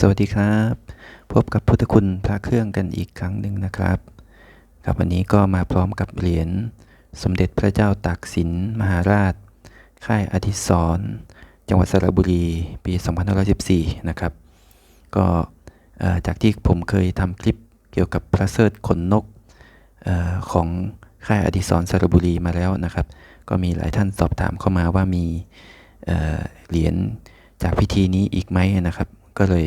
สวัสดีครับ พบกับพุทธคุณพระเครื่องกันอีกครั้งหนึ่งนะครับครับวันนี้ก็มาพร้อมกับเหรียญสมเด็จพระเจ้าตากสินมหาราช ค่ายอธิศรจังหวัดสระบุรีปี 2514 นะครับ ก็จากที่ผมเคยทำคลิปเกี่ยวกับพระเสิร์ชขนนกออของค่ายอธิศรสระบุรีมาแล้วนะครับ ก็มีหลายท่านสอบถามเข้ามาว่ามีเหรียญจากพิธีนี้อีกไหมนะครับ ก็เลย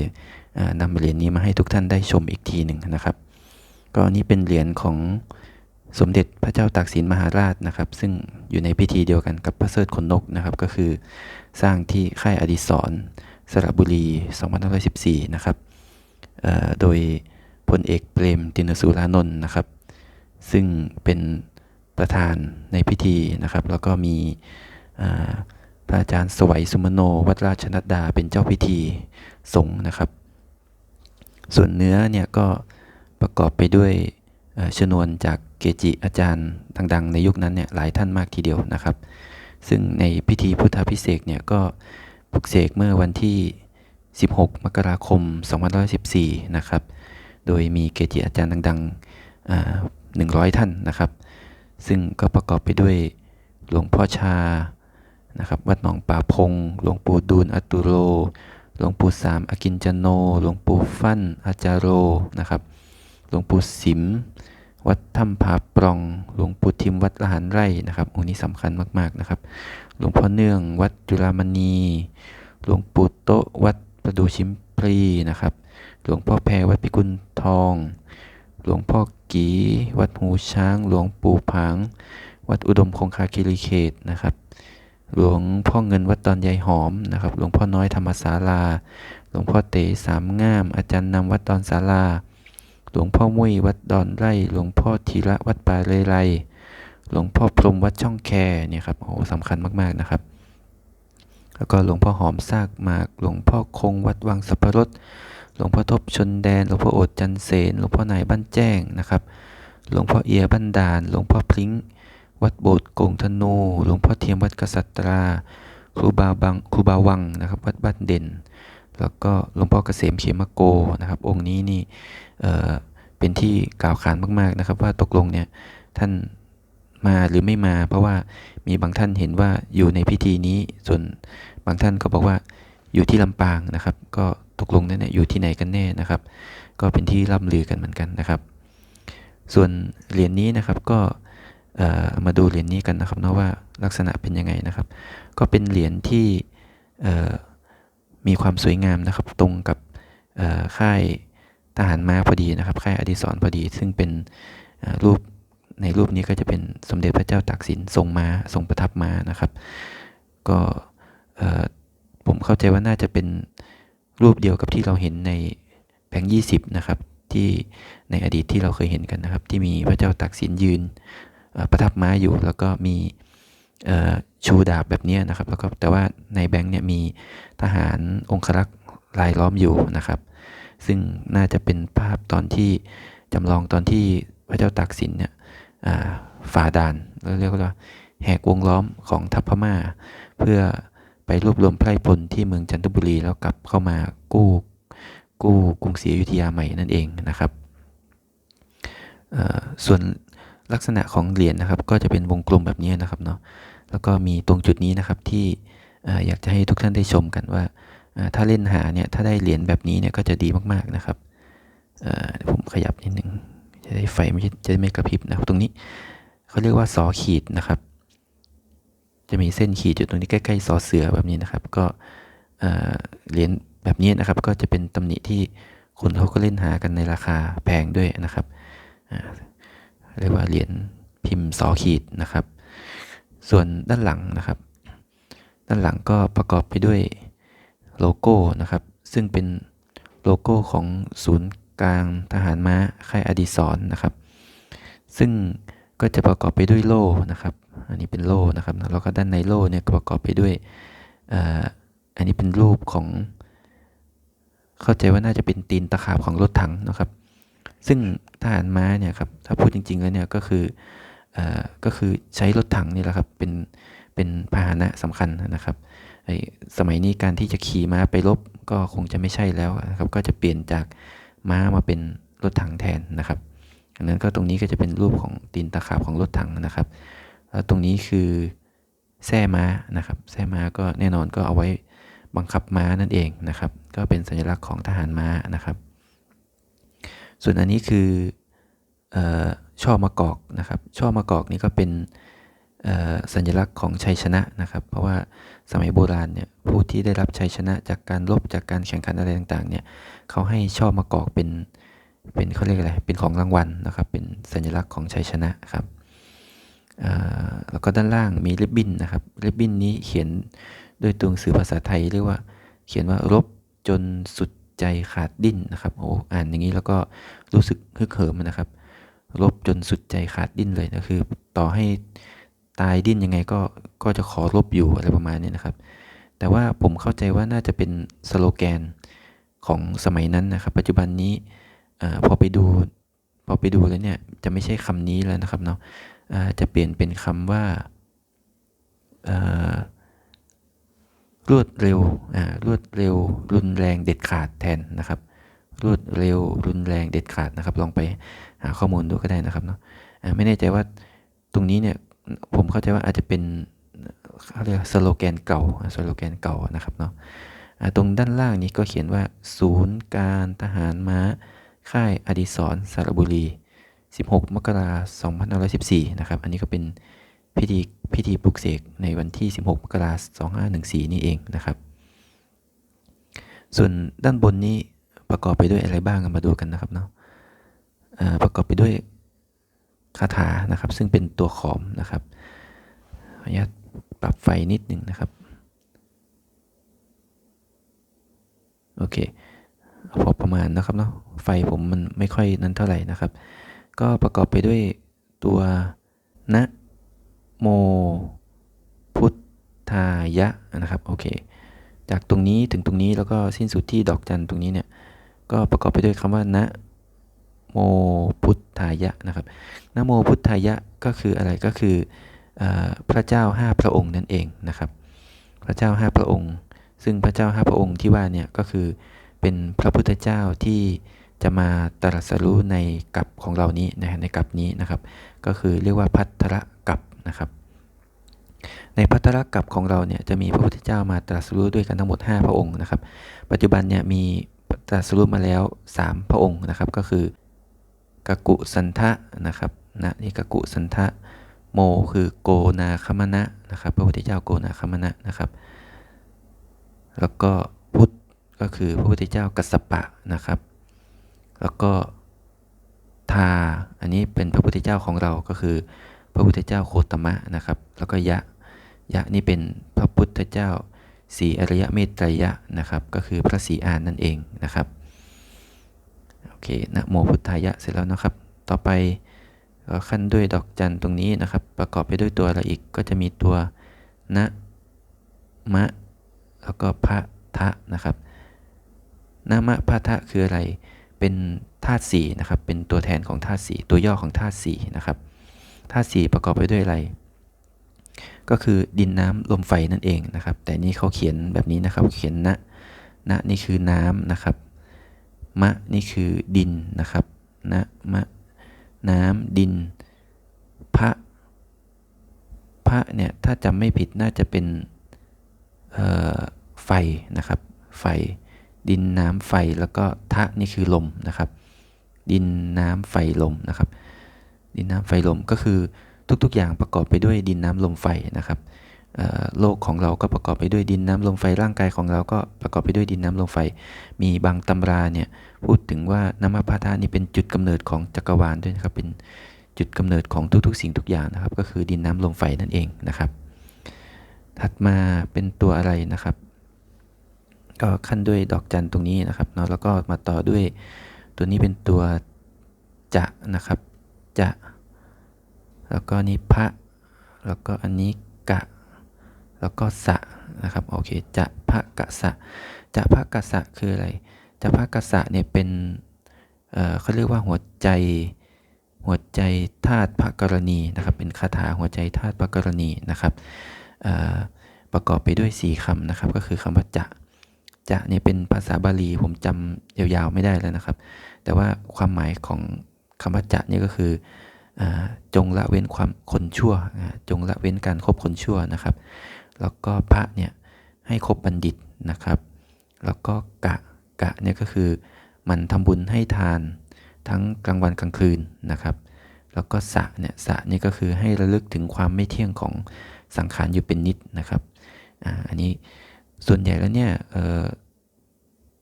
นำเหรียญนี้มาให้ทุกท่านได้ชมอีกทีหนึ่งนะครับ ก็นี่เป็นเหรียญของสมเด็จพระเจ้าตากสินมหาราชนะครับ ซึ่งอยู่ในพิธีเดียวกันกับพระเสิร์ชขนนกนะครับ ก็คือสร้างที่ค่ายอดิศรสระบุรี2514 นะครับเอ่อโดยพลเอกเปรมตินสุรานนท์นะครับ ซึ่งเป็นประธานในพิธีนะครับ แล้วก็มีพระอาจารย์สวัยสุมโนวัดราชนัดดาเป็นเจ้าพิธี สงนะครับ ส่วนเนื้อเนี่ยก็ประกอบไปด้วยชนวนจากเกจิอาจารย์ดังๆ ในยุคนั้นเนี่ยหลายท่านมากทีเดียวนะครับ ซึ่งในพิธีพุทธาพิเศษเนี่ยก็ปลุกเสกเมื่อวันที่ 16 มกราคม 2514 นะครับ โดยมีเกจิอาจารย์ดังๆอ่า100 ท่านนะครับ ซึ่งก็ประกอบไปด้วยหลวงพ่อชานะครับวัดหนองป่าพง หลวงปู่ดูลอัตุโร หลวงปู่สามอากินจโน หลวงปู่ฟั่นอาจารโรนะครับ หลวงปู่สิม วัดถ้ำผาปลอง หลวงปู่ทิมวัดละหารไร่นะครับองค์นี้สำคัญมากๆนะครับ หลวงพ่อเนื่องวัดจุฬามณี หลวงปู่โตวัดประดูชิมพลีนะครับ หลวงพ่อแพรวัดพิกุลทอง หลวงพ่อกีวัดหูช้าง หลวงปู่ผาง วัดอุดมคงคาคิริเขตนะครับ หลวงพ่อเงินวัดดอนยายหอมนะครับ หลวงพ่อน้อยธรรมศาลา หลวงพ่อเต๋สามง่าม อาจารย์นำวัดดอนศาลา หลวงพ่อมุ้ยวัดดอนไร่ หลวงพ่อธีระวัดป่าเลไลหลวงพ่อพรมวัดช่องแคเนี่ยครับโอ้โหสำคัญมากๆนะครับ แล้วก็หลวงพ่อหอมซากมาก หลวงพ่อคงวัดวังสัพพรสหลวงพ่อทบชนแดน หลวงพ่อโอดจันเสน หลวงพ่อนายบ้านแจ้งนะครับ หลวงพ่อเอียบ้านดาน หลวงพ่อพลิ้ง วัดโบสถ์กงธนู หลวงพ่อเทียมวัดกษัตรา ครูบาบังครูบาวังนะครับ วัดบ้านเด่น แล้วก็หลวงพ่อเกษมเขมโกนะครับ องค์นี้นี่เเป็นที่กล่าวขานมากๆนะครับ ว่าตกลงเนี่ยท่านมาหรือไม่มา เพราะว่ามีบางท่านเห็นว่าอยู่ในพิธีนี้ ส่วนบางท่านก็บอกว่าอยู่ที่ลำปางนะครับ ก็ตกลงนั่นเนี่ยอยู่ที่ไหนกันแน่นะครับ ก็เป็นที่ร่ำลือกันเหมือนกันนะครับ ส่วนเหรียญนี้นะครับก็ มาดูเหรียญนี้กันนะครับนะว่าลักษณะเป็นยังไงนะครับ ก็เป็นเหรียญที่มีความสวยงามนะครับ ตรงกับเอ่อค่ายทหารม้าพอดีนะครับ ค่ายอดิศรพอดี ซึ่งเป็นรูปในรูปนี้ก็จะเป็นสมเด็จพระเจ้าตากสินทรงม้าทรงประทับม้านะครับ ก็ผมเข้าใจว่าน่าจะเป็นรูปเดียวกับที่เราเห็นในแบงค์ยี่สิบนะครับ ที่ในอดีตที่เราเคยเห็นกันนะครับ ที่มีพระเจ้าตากสินยืน ประทับม้าอยู่แล้วก็มีชูดาบแบบนี้นะครับแล้วก็แต่ว่าในแบงค์เนี่ยมีทหารองครักษ์รายล้อมอยู่นะครับ ซึ่งน่าจะเป็นภาพตอนที่จำลองตอนที่พระเจ้าตากสินเนี่ยฝ่าด่านเราเรียกว่าแหกวงล้อมของทัพพม่า เพื่อไปรวบรวมไพร่พลที่เมืองจันทบุรีแล้วกลับเข้ามากู้กู้กรุงศรีอยุธยาใหม่นั่นเองนะครับส่วน ลักษณะของเหรียญนะครับ ก็จะเป็นวงกลมแบบนี้นะครับเนาะแล้วก็มีตรงจุดนี้นะครับที่อยากจะให้ทุกท่านได้ชมกันว่า ถ้าเล่นหาเนี่ยถ้าได้เหรียญแบบนี้เนี่ยก็จะดีมากๆนะครับเดี๋ยวผมขยับนิดหนึ่งจะได้ไฟไม่จะไม่กระพริบนะครับ ตรงนี้เขาเรียกว่าสอขีดนะครับ จะมีเส้นขีดอยู่ตรงนี้ใกล้ๆสอเสือแบบนี้นะครับ ก็เหรียญแบบนี้นะครับ ก็จะเป็นตำหนิที่คนเขาก็เล่นหากันในราคาแพงด้วยนะครับ เรียกว่าเหรียญพิมพ์สอขีดนะครับ ส่วนด้านหลังนะครับ ด้านหลังก็ประกอบไปด้วยโลโก้นะครับ ซึ่งเป็นโลโก้ของศูนย์กลางทหารม้าค่ายอดิศรนะครับ ซึ่งก็จะประกอบไปด้วยโล่นะครับ อันนี้เป็นโล่นะครับ แล้วก็ด้านในโล่เนี่ยประกอบไปด้วยอันนี้เป็นรูปของ เข้าใจว่าน่าจะเป็นตีนตะขาบของรถถังนะครับ ซึ่งทหารม้าเนี่ยครับถ้าพูดจริงๆแล้วเนี่ยก็คืออก็คือใช้รถถังนี่แหละครับเป็นเป็นพาหนะสำคัญนะครับไอ้สมัยนี้การที่จะขี่ม้าไปรบก็คงจะไม่ใช่แล้วนะครับ ก็จะเปลี่ยนจากม้ามาเป็นรถถังแทนนะครับอันนั้นก็ตรงนี้ก็จะเป็นรูปของตีนตะขาบของรถถังนะครับแล้วตรงนี้คือแส้ม้านะครับแส้ม้าก็แน่นอนก็เอาไว้บังคับม้านั่นเองนะครับ ก็เป็นสัญลักษณ์ของทหารม้านะครับ ส่วนอันนี้คือช่อมะกอกนะครับช่อมะกอกนี่ก็เป็นสัญลักษณ์ของชัยชนะนะครับ เพราะว่าสมัยโบราณเนี่ยผู้ที่ได้รับชัยชนะจากการรบจากการแข่งขันอะไรต่างๆเนี่ยเขาให้ช่อมะกอกเป็นเป็นเขาเรียกอะไรเป็นของรางวัลนะครับ เป็นสัญลักษณ์ของชัยชนะครับแล้วก็ด้านล่างมีริบบิ้นนะครับริบบิ้นนี้เขียนด้วยตัวหนังสือภาษาไทยเรียกว่า เขียนว่ารบจนสุด ใจขาดดิ้นนะครับโอ้อ่านอย่างนี้แล้วก็รู้สึกฮึกเหิมนะครับรบจนสุดใจขาดดิ้นเลยนะคือ ต่อให้ตายดิ้นยังไงก็ก็จะขอรบอยู่อะไรประมาณนี้นะครับ แต่ว่าผมเข้าใจว่าน่าจะเป็นสโลแกนของสมัยนั้นนะครับ ปัจจุบันนี้อพอไปดูพอไปดูแล้วเนี่ยจะไม่ใช่คำนี้แล้วนะครับเนาะจะเปลี่ยนเป็นคำว่า รวดเร็วอ่ารวดเร็ว รุนแรงเด็ดขาดแทนนะครับ รวดเร็ว รุนแรงเด็ดขาดนะครับ ลองไปหาข้อมูลดูก็ได้นะครับเนาะไม่แน่ใจว่าตรงนี้เนี่ยผมเข้าใจว่าอาจจะเป็นเขาเรียกสโลแกนเก่าสโลแกนเก่านะครับเนาะตรงด้านล่างนี้ก็เขียนว่า ศูนย์การทหารม้า ค่ายอดิศรสระบุรี 16 มกราคม2514 นะครับ อันนี้ก็เป็น พิธีพิธีปลุกเสกในวันที่ 16มกราคม2514 นี่เองนะครับ ส่วนด้านบนนี้ประกอบไปด้วยอะไรบ้างมาดูกันนะครับเนาะประกอบไปด้วยคาถานะครับ ซึ่งเป็นตัวขอมนะครับขออนุญาตปรับไฟนิดหนึ่งนะครับโอเคพอประมาณนะครับเนาะไฟผมมันไม่ค่อยนั้นเท่าไหร่นะครับ ก็ประกอบไปด้วยตัวนะ โมพุทธายะนะครับโอเคจากตรงนี้ถึงตรงนี้แล้วก็สิ้นสุดที่ดอกจันตรงนี้เนี่ยก็ประกอบไปด้วยคำว่านะโมพุทธายะนะครับนะโมพุทธายะก็คืออะไรก็คืออพระเจ้าห้าพระองค์นั่นเองนะครับ พระเจ้าห้าพระองค์ ซึ่งพระเจ้าห้าพระองค์ที่ว่าเนี่ยก็คือเป็นพระพุทธเจ้าที่จะมาตรัสรู้ในกัปของเรานี้นะในกัปนี้นะครับ ก็คือเรียกว่าพัทธะ นะครับ ในพัทธะกัปของเราเนี่ยจะมีพระพุทธเจ้ามาตรัสรู้ด้วยกันทั้งหมด 5 พระองค์นะครับ ปัจจุบันเนี่ยมีตรัสรู้มาแล้ว 3 พระองค์นะครับ ก็คือกกุสันทะนะครับนะนี่กกุสันทะโมคือโกนาคมณะนะครับ พระพุทธเจ้าโกนาคมณะนะครับ แล้วก็พุทธก็คือพระพุทธเจ้ากัสปะนะครับ แล้วก็ทาอันนี้เป็นพระพุทธเจ้าของเราก็คือ พระพุทธเจ้าโคตมะนะครับ แล้วก็ยะยะนี่เป็นพระพุทธเจ้าสีอริยเมตไตรยะนะครับ ก็คือพระสีอานนั่นเองนะครับโอเคนะโมพุทธายะเสร็จแล้วนะครับ ต่อไปก็ขั้นด้วยดอกจันตรงนี้นะครับ ประกอบไปด้วยตัวอะไรอีกก็จะมีตัวนะมะแล้วก็พระทะนะครับนะมะพระทะคืออะไรเป็นธาตุสีนะครับ เป็นตัวแทนของธาตุสีตัวย่อของธาตุสีนะครับ ธาตุสี่ประกอบไปด้วยอะไร ก็คือดินน้ำลมไฟนั่นเองนะครับ แต่นี่เขาเขียนแบบนี้นะครับ เขียนนะนะนี่คือน้ำนะครับ มะนี่คือดินนะครับ นะมะน้ำดิน พระ พระเนี่ยถ้าจำไม่ผิดน่าจะเป็นไฟนะครับ ไฟ ดินน้ำไฟแล้วก็ทะนี่คือลมนะครับ ดินน้ำไฟลมนะครับ ดินน้ำไฟลมก็คือทุกๆ อย่างประกอบไปด้วยดินน้ำลมไฟนะครับโลกของเราก็ประกอบไปด้วยดินน้ำลมไฟร่างกายของเราก็ประกอบไปด้วยดินน้ำลมไฟ มีบางตำราเนี่ยพูดถึงว่าน้ำมพาธานี่เป็นจุดกำเนิดของจักรวาลด้วยนะครับเป็นจุดกำเนิดของทุกๆ สิ่งทุกอย่างนะครับ ก็คือดินน้ำลมไฟนั่นเองนะครับ ถัดมาเป็นตัวอะไรนะครับ ก็ขั้นด้วยดอกจันตรงนี้นะครับเนาะแล้วก็มาต่อด้วยตัวนี้เป็นตัวจะนะครับ จะ แล้วก็นี้พระ แล้วก็อันนี้กะ แล้วก็สะนะครับโอเคจะพระกะสะจะพระกะสะคืออะไรจะพระกะสะเนี่ยเป็นเเขาเรียกว่าหัวใจหัวใจธาตุพระกรณีนะครับ เป็นคาถาหัวใจธาตุพระกรณีนะครับประกอบไปด้วย 4คำนะครับ ก็คือคำว่าจะจะเนี่ยเป็นภาษาบาลีผมจำยาวๆไม่ได้แล้วนะครับ แต่ว่าความหมายของ คำว่าจะเนี่ยก็คือจงละเว้นความคนชั่ว จงละเว้นการครบคนชั่วนะครับ แล้วก็พระเนี่ยให้คบบัณฑิตนะครับ แล้วก็กะกะเนี่ยก็คือมันทำบุญให้ทานทั้งกลางวันกลางคืนนะครับ แล้วก็สะเนี่ยสะนี่ก็คือให้ระลึกถึงความไม่เที่ยงของสังขารอยู่เป็นนิดนะครับอันนี้ส่วนใหญ่แล้วเนี่ย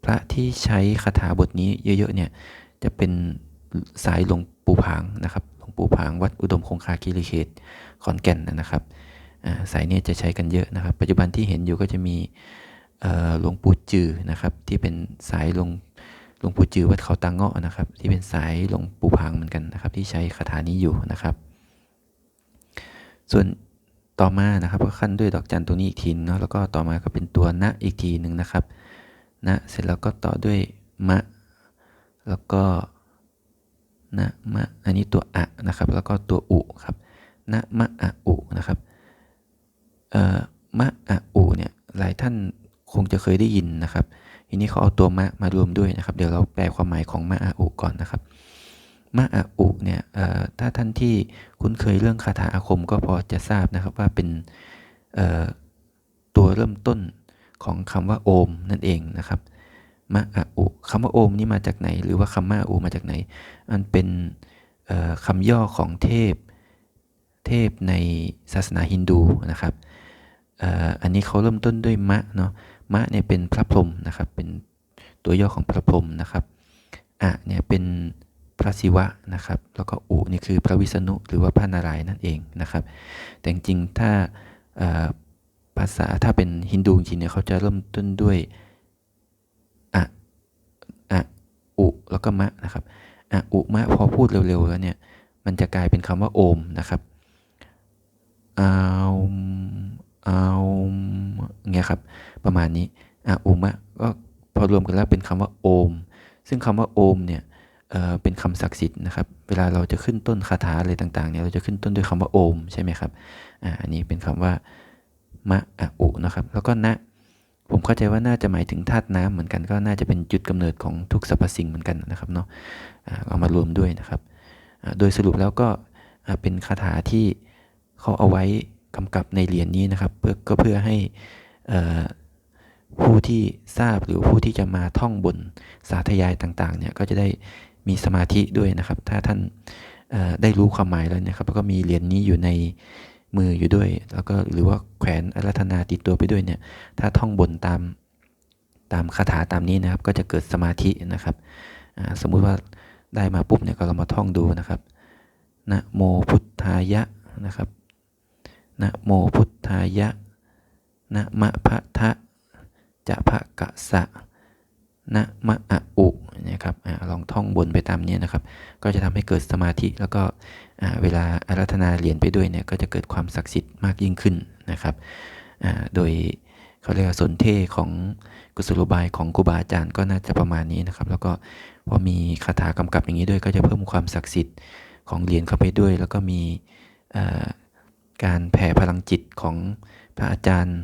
พระที่ใช้คาถาบทนี้เยอะๆเนี่ยจะเป็น สายหลวงปู่ผางนะครับหลวงปู่ผางวัดอุดมคงคาคีรีเขตขอนแก่นนะครับสายนี้จะใช้กันเยอะนะครับ ปัจจุบันที่เห็นอยู่ก็จะมีหลวงปู่จือนะครับ ที่เป็นสายหลวงหลวงปู่จือวัดเขาตังเงาะนะครับ ที่เป็นสายหลวงปู่พังเหมือนกันนะครับ ที่ใช้คาถานี้อยู่นะครับ ส่วนต่อมานะครับก็ขั้นด้วยดอกจันตัวนี้อีกทีเนาะแล้วก็ต่อมาก็เป็นตัวณอีกทีหนึ่งนะครับณเสร็จแล้วก็ต่อด้วยมะ แล้วก็ นะมะอันนี้ตัวอะนะครับแล้วก็ตัวอุครับนะมะอะอุนะครับเอ่อมะอะอุเนี่ยหลายท่านคงจะเคยได้ยินนะครับทีนี้เขาเอาตัวมะมารวมด้วยนะครับ เดี๋ยวเราแปลความหมายของมะอะอุก่อนนะครับมะอะอุเนี่ยถ้าท่านที่คุ้นเคยเรื่องคาถาอาคมก็พอจะทราบนะครับว่าเป็นตัวเริ่มต้นของคำว่าโอมนั่นเองนะครับ มะอะอุคำว่าโอมนี่มาจากไหน หรือว่าคำมะอะอุมาจากไหนมันเป็นคำย่อของเทพ เทพในศาสนาฮินดูนะครับอันนี้เขาเริ่มต้นด้วยมะเนาะ มะเนี่ยเป็นพระพรหมนะครับ เป็นตัวย่อของพระพรหมนะครับ อะเนี่ยเป็นพระศิวะนะครับ แล้วก็อุนี่คือพระวิษณุหรือว่าพระนารายณ์นั่นเองนะครับ แต่จริงๆถ้าภาษาถ้าเป็นฮินดูจริงเนี่ยเขาจะเริ่มต้นด้วยอะอะ อุแล้วก็มะนะครับอะอุมะพอพูดเร็วๆแล้วเนี่ยมันจะกลายเป็นคำว่าโอมนะครับเอาเอาเงี้ยครับประมาณนี้อะอุมะก็พอรวมกันแล้วเป็นคำว่าโอม ซึ่งคำว่าโอมเนี่ยเเป็นคำศักดิ์สิทธิ์นะครับ เวลาเราจะขึ้นต้นคาถาอะไรต่างๆเนี่ยเราจะขึ้นต้นด้วยคำว่าโอมใช่ไหมครับอ่าอันนี้เป็นคำว่ามะอะอุนะครับ แล้วก็นะ ผมเข้าใจว่าน่าจะหมายถึงธาตุน้ำเหมือนกัน ก็น่าจะเป็นจุดกำเนิดของทุกสรรพสิ่งเหมือนกันนะครับเนาะเอามารวมด้วยนะครับ โดยสรุปแล้วก็เป็นคาถาที่เขาเอาไว้กำกับในเหรียญนนี้นะครับเพื่อก็เพื่อให้ผู้ที่ทราบหรือผู้ที่จะมาท่องบนสาธยายต่างๆเนี่ยก็จะได้มีสมาธิด้วยนะครับ ถ้าท่านได้รู้ความหมายแล้วนะครับแล้วก็มีเหรียญนนี้อยู่ใน มืออยู่ด้วย แล้วก็หรือว่าแขวนอารัธนาติดตัวไปด้วยเนี่ย ถ้าท่องบนตามตามคาถาตามนี้นะครับ ก็จะเกิดสมาธินะครับ สมมุติว่าได้มาปุ๊บเนี่ยก็เรามาท่องดูนะครับ นะโมพุทธายะนะครับ นะโมพุทธายะ นะมะพะทะจะพะกะสะ นะมะอะอุนะครับอลองท่องบนไปตามนี้นะครับ ก็จะทำให้เกิดสมาธิ แล้วก็เวลาอารัธนาเหรียญไปด้วยเนี่ยก็จะเกิดความศักดิ์สิทธิ์มากยิ่งขึ้นนะครับโดยเขาเรียกสนเทของกุศโลบายของครูบาอาจารย์ก็น่าจะประมาณนี้นะครับ แล้วก็พอมีคาถากำกับอย่างนี้ด้วย ก็จะเพิ่มความศักดิ์สิทธิ์ของเหรียญเข้าไปด้วย แล้วก็มีการแผ่พลังจิตของพระอาจารย์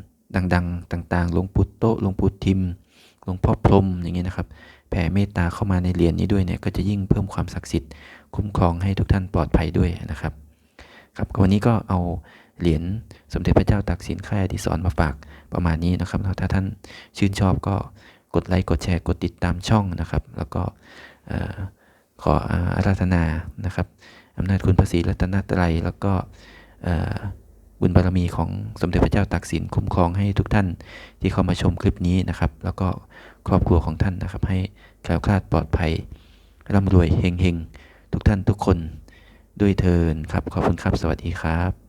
ดัง ๆ ต่างๆหลวงปู่โตหลวงปู่ทิม หลวงพ่อพรมอย่างเงี้ยนะครับ แผ่เมตตาเข้ามาในเหรียญนี้ด้วยเนี่ยก็จะยิ่งเพิ่มความศักดิ์สิทธิ์คุ้มครองให้ทุกท่านปลอดภัยด้วยนะครับครับวันนี้ก็เอาเหรียญสมเด็จพระเจ้าตากสินค่ายอดิศรมาฝากประมาณนี้นะครับ ถ้าท่านชื่นชอบก็กดไลค์กดแชร์กดติดตามช่องนะครับ แล้วก็ขออาราธนานะครับอำนาจคุณพระศรีรัตนตรัยแล้วก็ บุญบารมีของสมเด็จพระเจ้าตากสินคุ้มครองให้ทุกท่านที่เข้ามาชมคลิปนี้นะครับ แล้วก็ครอบครัวของท่านนะครับ ให้แคล้วคลาดปลอดภัยร่ำรวยเฮงเฮงทุกท่านทุกคนด้วยเทินครับ ขอบคุณครับ สวัสดีครับ